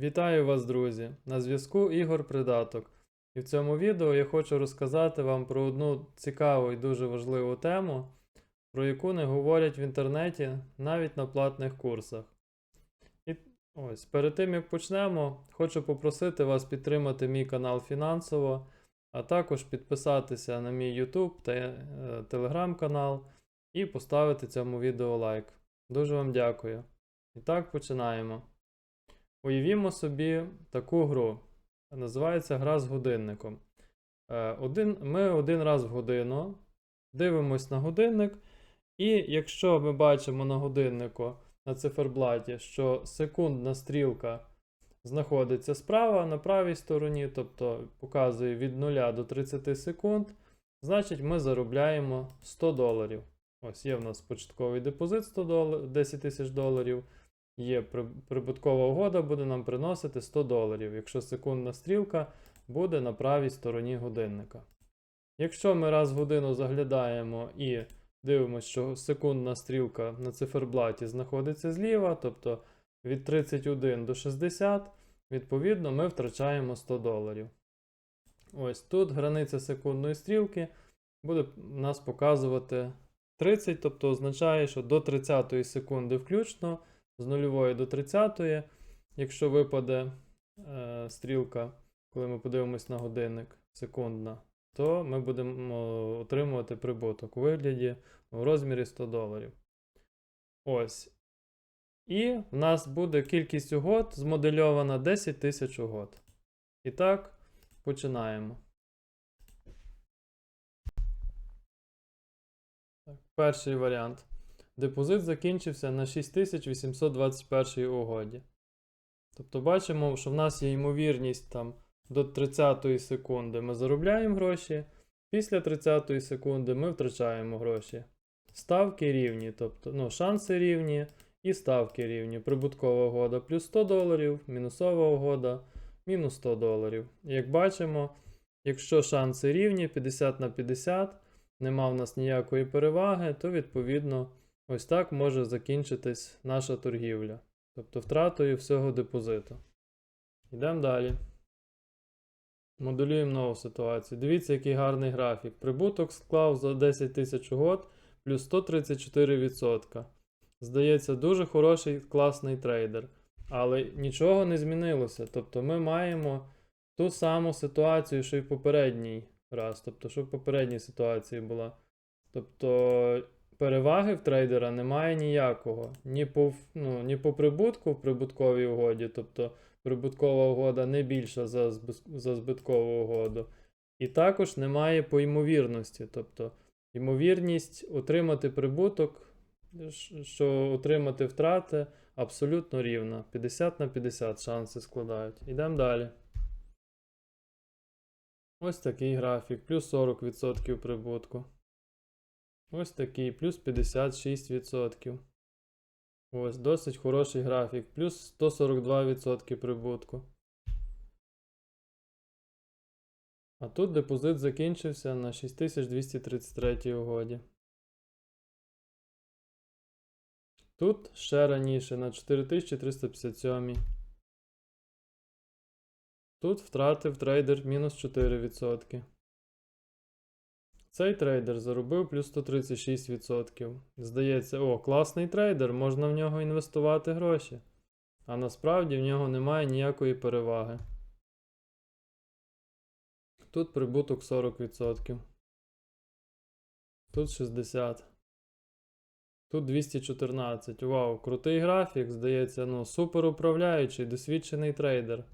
Вітаю вас, друзі! На зв'язку Ігор Придаток. І в цьому відео я хочу розказати вам про одну цікаву і дуже важливу тему, про яку не говорять в інтернеті навіть на платних курсах. І ось перед тим як почнемо, хочу попросити вас підтримати мій канал фінансово, а також підписатися на мій YouTube та Telegram канал і поставити цьому відео лайк. Дуже вам дякую. І так починаємо. Уявімо собі таку гру. Називається гра з годинником. Е, Один, ми один раз в годину дивимось на годинник, і якщо ми бачимо на годиннику на циферблаті, що секундна стрілка знаходиться справа на правій стороні, тобто показує від 0 до 30 секунд, значить ми заробляємо 100 доларів. Ось є в нас початковий депозит 100 дол... 10 тисяч доларів є прибуткова угода, буде нам приносити 100 доларів, якщо секундна стрілка буде на правій стороні годинника. Якщо ми раз в годину заглядаємо і дивимося, що секундна стрілка на циферблаті знаходиться зліва, тобто від 31 до 60, відповідно, ми втрачаємо 100 доларів. Ось тут границя секундної стрілки буде нас показувати 30, тобто означає, що до 30 секунди включно з 0 до 30, якщо випаде е, стрілка, коли ми подивимось на годинник секундна, то ми будемо отримувати прибуток у вигляді у розмірі 100 доларів. Ось. І в нас буде кількість угод змодельована 10 тисяч угод. І так, починаємо. Перший варіант. Депозит закінчився на 6821 угоді. Тобто бачимо, що в нас є ймовірність там до 30 секунди ми заробляємо гроші, після 30 секунди ми втрачаємо гроші. Ставки рівні, тобто ну, шанси рівні і ставки рівні. Прибуткова угода плюс 100 доларів, мінусова угода мінус 100 доларів. Як бачимо, якщо шанси рівні 50 на 50, нема в нас ніякої переваги, то відповідно. Ось так може закінчитись наша торгівля, тобто втратою всього депозиту. Йдемо далі. Моделюємо нову ситуацію. Дивіться, який гарний графік. Прибуток склав за 10 тисяч угод плюс 134%. Здається, дуже хороший класний трейдер. Але нічого не змінилося. Тобто ми маємо ту саму ситуацію, що й в попередній раз. Тобто, що в попередній ситуації була. Тобто переваги в трейдера немає ніякого. Ні по, ну, ні по прибутку в прибутковій угоді, тобто прибуткова угода не більша за, за збиткову угоду. І також немає по ймовірності. Тобто ймовірність отримати прибуток, що отримати втрати абсолютно рівна. 50 на 50 шанси складають. Йдемо далі. Ось такий графік, плюс 40% прибутку. Ось такий, плюс 56%. Ось, досить хороший графік, плюс 142% прибутку. А тут депозит закінчився на 6233 угоді. Тут ще раніше на 4357. Тут втратив трейдер мінус 4%. Цей трейдер заробив плюс 136%. Здається, о, класний трейдер, можна в нього інвестувати гроші. А насправді в нього немає ніякої переваги. Тут прибуток 40%. Тут 60. Тут 214. Вау, крутий графік, здається, ну, супер управляючий, досвідчений трейдер.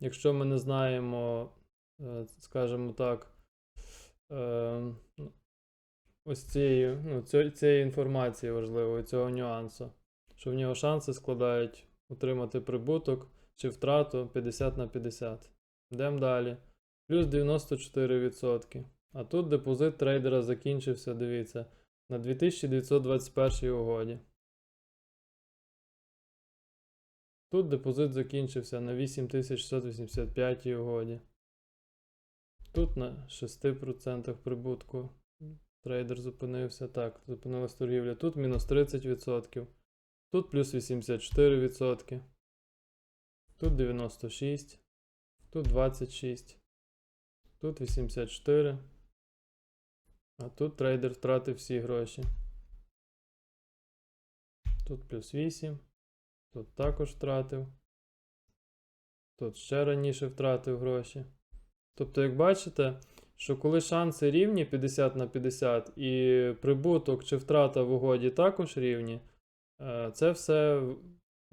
Якщо ми не знаємо, е, скажімо так, ось цієї, ну, цієї інформації важливої, цього нюансу, що в нього шанси складають отримати прибуток чи втрату 50 на 50. Йдемо далі. Плюс 94%. А тут депозит трейдера закінчився, дивіться, на 2921 угоді. Тут депозит закінчився на 8685 угоді. Тут на 6% прибутку трейдер зупинився. Так, зупинилась торгівля. Тут мінус 30%. Тут плюс 84%. тут 96, тут 26, тут 84. А тут трейдер втратив всі гроші. Тут плюс 8. Тут також втратив. Тут ще раніше втратив гроші. Тобто, як бачите, що коли шанси рівні 50 на 50 і прибуток чи втрата в угоді також рівні, е, це все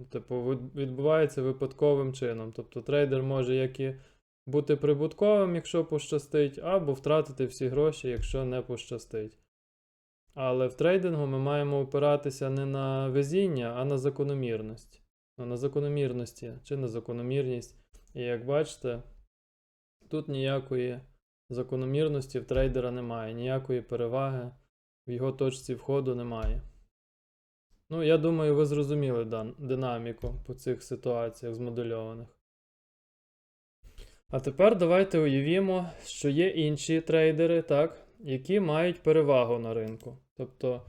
типу, відбувається випадковим чином. Тобто трейдер може як і бути прибутковим, якщо пощастить, або втратити всі гроші, якщо не пощастить. Але в трейдингу ми маємо опиратися не на везіння, а на закономірність. Ну, на закономірності чи на закономірність. І як бачите, тут ніякої закономірності в трейдера немає, ніякої переваги в його точці входу немає. Ну, я думаю, ви зрозуміли динаміку по цих ситуаціях змодельованих. А тепер давайте уявімо, що є інші трейдери, так, які мають перевагу на ринку. Тобто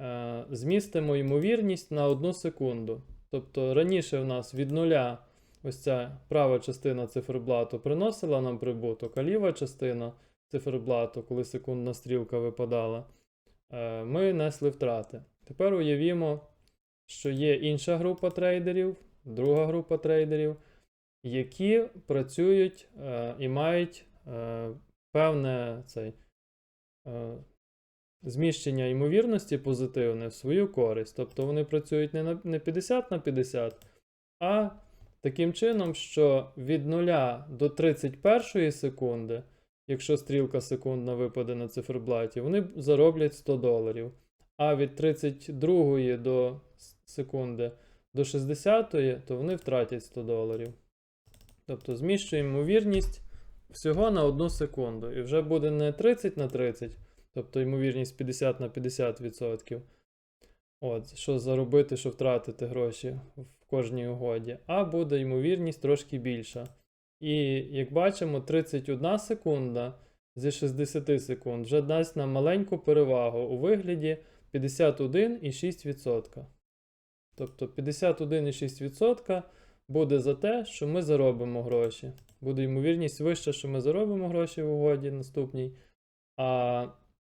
е, змістимо ймовірність на одну секунду. Тобто раніше в нас від нуля ось ця права частина циферблату приносила нам прибуток, а ліва частина циферблату, коли секундна стрілка випадала, е, ми несли втрати. Тепер уявімо, що є інша група трейдерів, друга група трейдерів, які працюють е, і мають е, певне цей, зміщення ймовірності позитивне в свою користь. Тобто вони працюють не 50 на 50, а таким чином, що від 0 до 31 секунди, якщо стрілка секундна випаде на циферблаті, вони зароблять 100 доларів. А від 32 до секунди до 60, то вони втратять 100 доларів. Тобто зміщуємо ймовірність всього на 1 секунду. І вже буде не 30 на 30, тобто ймовірність 50 на 50%. От, що заробити, що втратити гроші кожній угоді, а буде ймовірність трошки більша. І як бачимо, 31 секунда зі 60 секунд вже дасть нам маленьку перевагу у вигляді 51,6%. Тобто 51,6% буде за те, що ми заробимо гроші. Буде ймовірність вища, що ми заробимо гроші в угоді наступній. А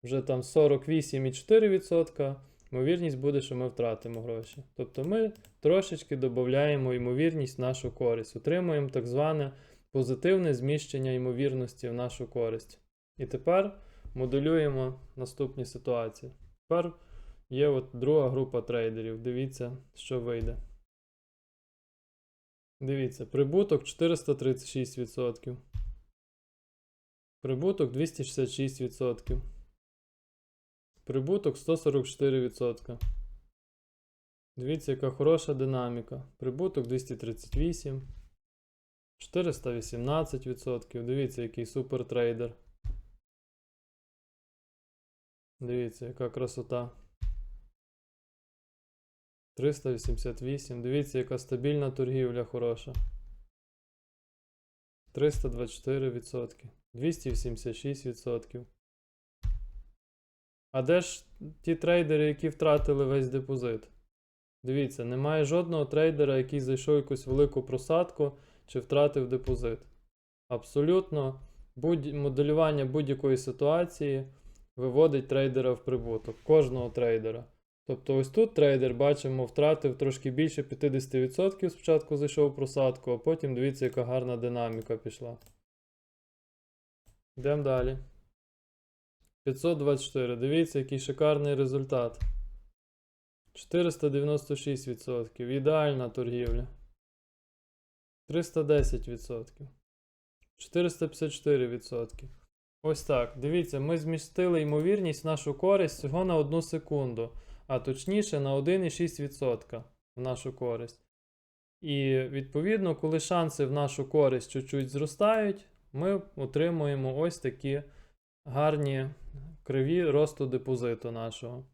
вже там 48,4%. Ймовірність буде, що ми втратимо гроші. Тобто ми трошечки додаємо ймовірність в нашу користь, отримуємо так зване позитивне зміщення ймовірності в нашу користь. І тепер моделюємо наступні ситуації. Тепер є от друга група трейдерів. Дивіться, що вийде. Дивіться, прибуток 436%. Прибуток 266%. Прибуток 144%. Дивіться, яка хороша динаміка. Прибуток 238. 418%. Дивіться, який супертрейдер. Дивіться, яка красота. 388. Дивіться, яка стабільна торгівля хороша. 324%. 286%. А де ж ті трейдери, які втратили весь депозит? Дивіться, немає жодного трейдера, який зайшов якусь велику просадку чи втратив депозит. Абсолютно будь... моделювання будь-якої ситуації виводить трейдера в прибуток. Кожного трейдера. Тобто ось тут трейдер, бачимо, втратив трошки більше 50%. Спочатку зайшов просадку, а потім дивіться, яка гарна динаміка пішла. Йдемо далі. 524. Дивіться, який шикарний результат. 496%. Ідеальна торгівля. 310%. 454%. Ось так. Дивіться, ми змістили ймовірність в нашу користь всього на 1 секунду, а точніше на 1,6% в нашу користь. І відповідно, коли шанси в нашу користь чуть-чуть зростають, ми отримуємо ось такі гарні криві росту депозиту нашого.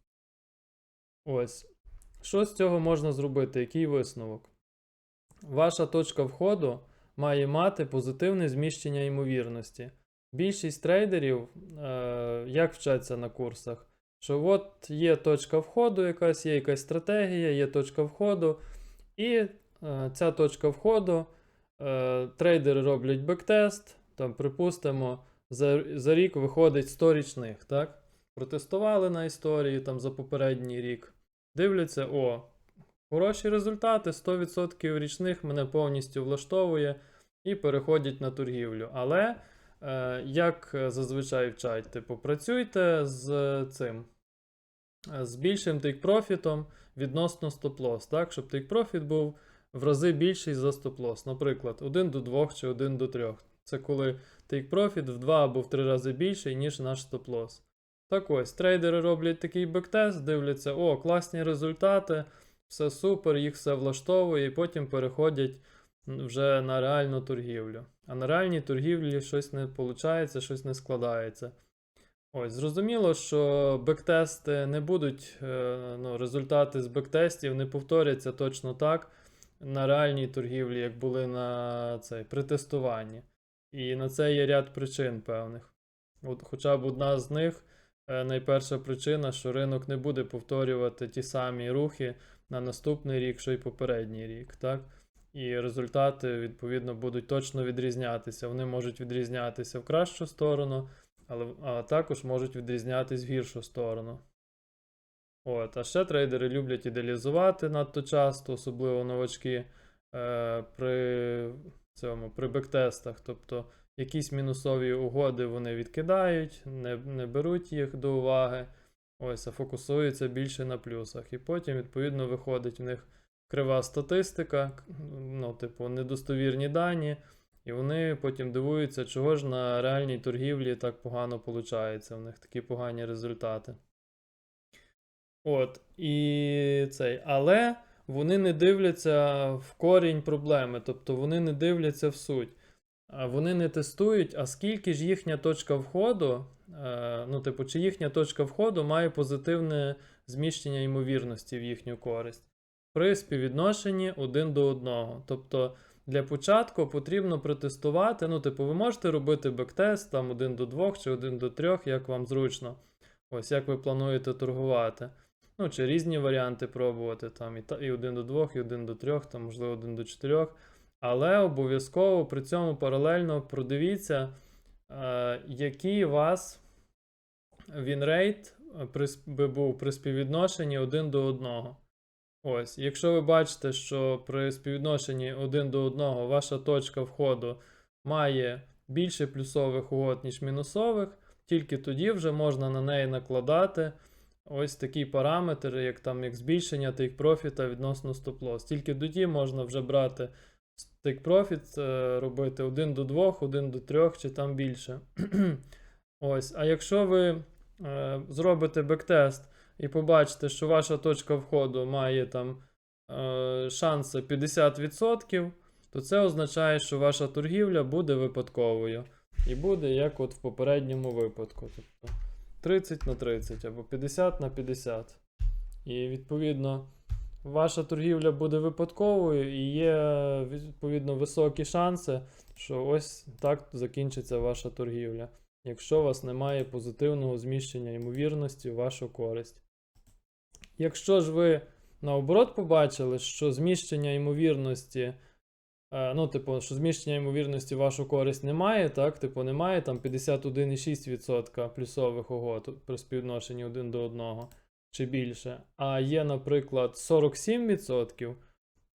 Ось. Що з цього можна зробити? Який висновок? Ваша точка входу має мати позитивне зміщення ймовірності. Більшість трейдерів, е, як вчаться на курсах, що от є точка входу, якась, є якась стратегія, є точка входу, і е, ця точка входу е, трейдери роблять бектест, там, припустимо, за, за рік виходить 100 річних, так? Протестували на історії там за попередній рік. Дивляться, о, хороші результати, 100% річних мене повністю влаштовує і переходять на торгівлю. Але е, як зазвичай вчать, типу, працюйте з цим, з більшим тейк-профітом відносно стоп-лосс, так? Щоб тейк-профіт був в рази більший за стоп-лосс. Наприклад, 1 до 2 чи 1 до 3. Це коли тейк-профіт в 2 або в 3 рази більший, ніж наш стоп-лосс. Так ось, трейдери роблять такий бектест, дивляться, о, класні результати, все супер, їх все влаштовує, і потім переходять вже на реальну торгівлю. А на реальній торгівлі щось не виходить, щось не складається. Ось, зрозуміло, що бектести не будуть, е, ну, результати з бектестів не повторяться точно так на реальній торгівлі, як були на цей, при тестуванні. І на це є ряд причин певних. От хоча б одна з них, е, найперша причина, що ринок не буде повторювати ті самі рухи на наступний рік, що й попередній рік. Так? І результати, відповідно, будуть точно відрізнятися. Вони можуть відрізнятися в кращу сторону, але а також можуть відрізнятись в гіршу сторону. От, а ще трейдери люблять ідеалізувати надто часто, особливо новачки е, при цьому при бектестах. Тобто якісь мінусові угоди вони відкидають, не, не беруть їх до уваги, ось, а фокусуються більше на плюсах. І потім, відповідно, виходить в них крива статистика, ну, типу, недостовірні дані, і вони потім дивуються, чого ж на реальній торгівлі так погано виходить. В них такі погані результати. От, і цей, але вони не дивляться в корінь проблеми, тобто вони не дивляться в суть. Вони не тестують, а скільки ж їхня точка входу, е, ну, типу, чи їхня точка входу має позитивне зміщення ймовірності в їхню користь при співвідношенні 1 до 1. Тобто для початку потрібно протестувати. Ну, типу, ви можете робити бектест там 1 до 2 чи 1 до 3, як вам зручно. Ось як ви плануєте торгувати. Ну, чи різні варіанти пробувати, там і, та, і 1 до 2, і 1 до 3, там, можливо, 1 до 4. Але обов'язково при цьому паралельно продивіться, е, який вас вінрейт би був при співвідношенні 1 до 1. Ось, якщо ви бачите, що при співвідношенні 1 до 1 ваша точка входу має більше плюсових угод, ніж мінусових, тільки тоді вже можна на неї накладати ось такий параметр, як там як збільшення take профіта відносно стоп-лосс. Тільки тоді можна вже брати profit, е, робити 1 до 2, 1 до 3 чи там більше. Ось, а якщо ви е, зробите бектест і побачите, що ваша точка входу має там е, шанси 50%, то це означає, що ваша торгівля буде випадковою. І буде як от в попередньому випадку. Тобто 30 на 30 або 50 на 50. І відповідно ваша торгівля буде випадковою, і є відповідно високі шанси, що ось так закінчиться ваша торгівля, якщо у вас немає позитивного зміщення ймовірності в вашу користь. Якщо ж ви наоборот побачили, що зміщення ймовірності, ну, типу, що зміщення ймовірності вашу користь немає, так, типу, немає там 51,6% плюсових угод при співвідношенні 1 до 1 чи більше, а є, наприклад, 47%,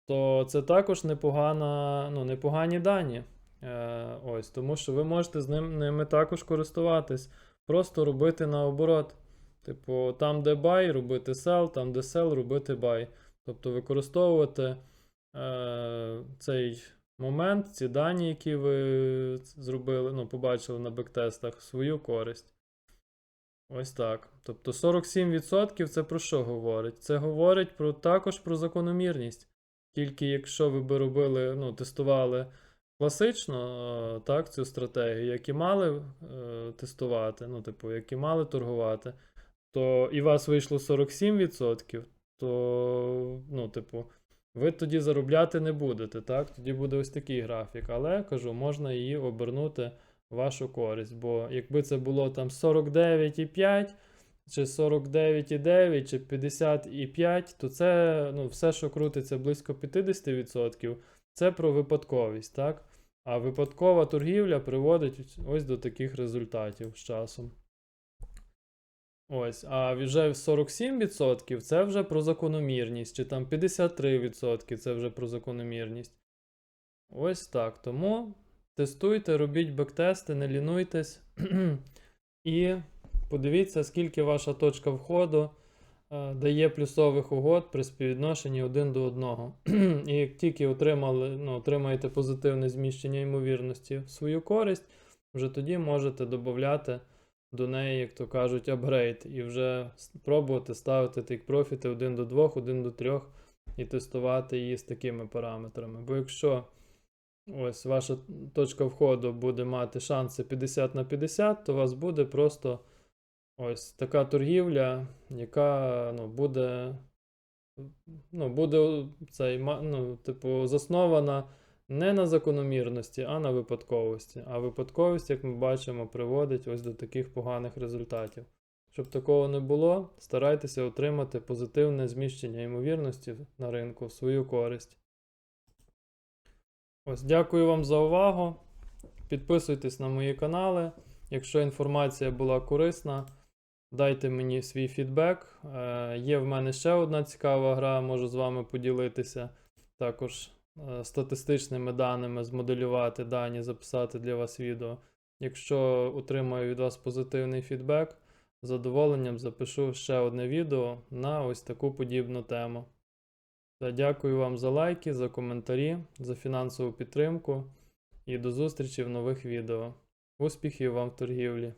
то це також непогана, ну, непогані дані. Е, ось, тому що ви можете з ним, ними також користуватись, просто робити наоборот. Типу, там, де buy, робити sell, там, де sell, робити buy. Тобто використовувати е, цей момент, ці дані, які ви зробили, ну, побачили на бектестах, свою користь. Ось так. Тобто 47% це про що говорить? Це говорить про, також про закономірність. Тільки якщо ви би робили, ну, тестували класично е, так, цю стратегію, як і мали е, тестувати, ну, типу, як і мали торгувати, то і вас вийшло 47%, то, ну, типу, ви тоді заробляти не будете, так? Тоді буде ось такий графік. Але кажу, можна її обернути в вашу користь. Бо якби це було там 49,5, чи 49,9, чи 50,5, то це ну, все, що крутиться близько 50%, Це про випадковість, так? А випадкова торгівля приводить ось до таких результатів з часом. Ось, а вже 47% це вже про закономірність, чи там 53% це вже про закономірність. Ось так. Тому тестуйте, робіть бектести, не лінуйтесь. І подивіться, скільки ваша точка входу е, дає плюсових угод при співвідношенні 1 до 1. І як тільки отримали, ну, отримаєте позитивне зміщення ймовірності в свою користь, вже тоді можете додати до неї, як то кажуть, апгрейд, і вже с- пробувати ставити тик профіти 1 до 2, 1 до 3 і тестувати її з такими параметрами. Бо якщо ось ваша точка входу буде мати шанси 50 на 50, то у вас буде просто ось така торгівля, яка ну, буде, ну, буде цей, ну, типу, заснована не на закономірності, а на випадковості. А випадковість, як ми бачимо, приводить ось до таких поганих результатів. Щоб такого не було, старайтеся отримати позитивне зміщення ймовірності на ринку в свою користь. Ось, дякую вам за увагу. Підписуйтесь на мої канали. Якщо інформація була корисна, дайте мені свій фідбек. Е, є в мене ще одна цікава гра, можу з вами поділитися. Також статистичними даними змоделювати дані, записати для вас відео. Якщо отримаю від вас позитивний фідбек, з задоволенням запишу ще одне відео на ось таку подібну тему. Дякую вам за лайки, за коментарі, за фінансову підтримку і до зустрічі в нових відео. Успіхів вам в торгівлі!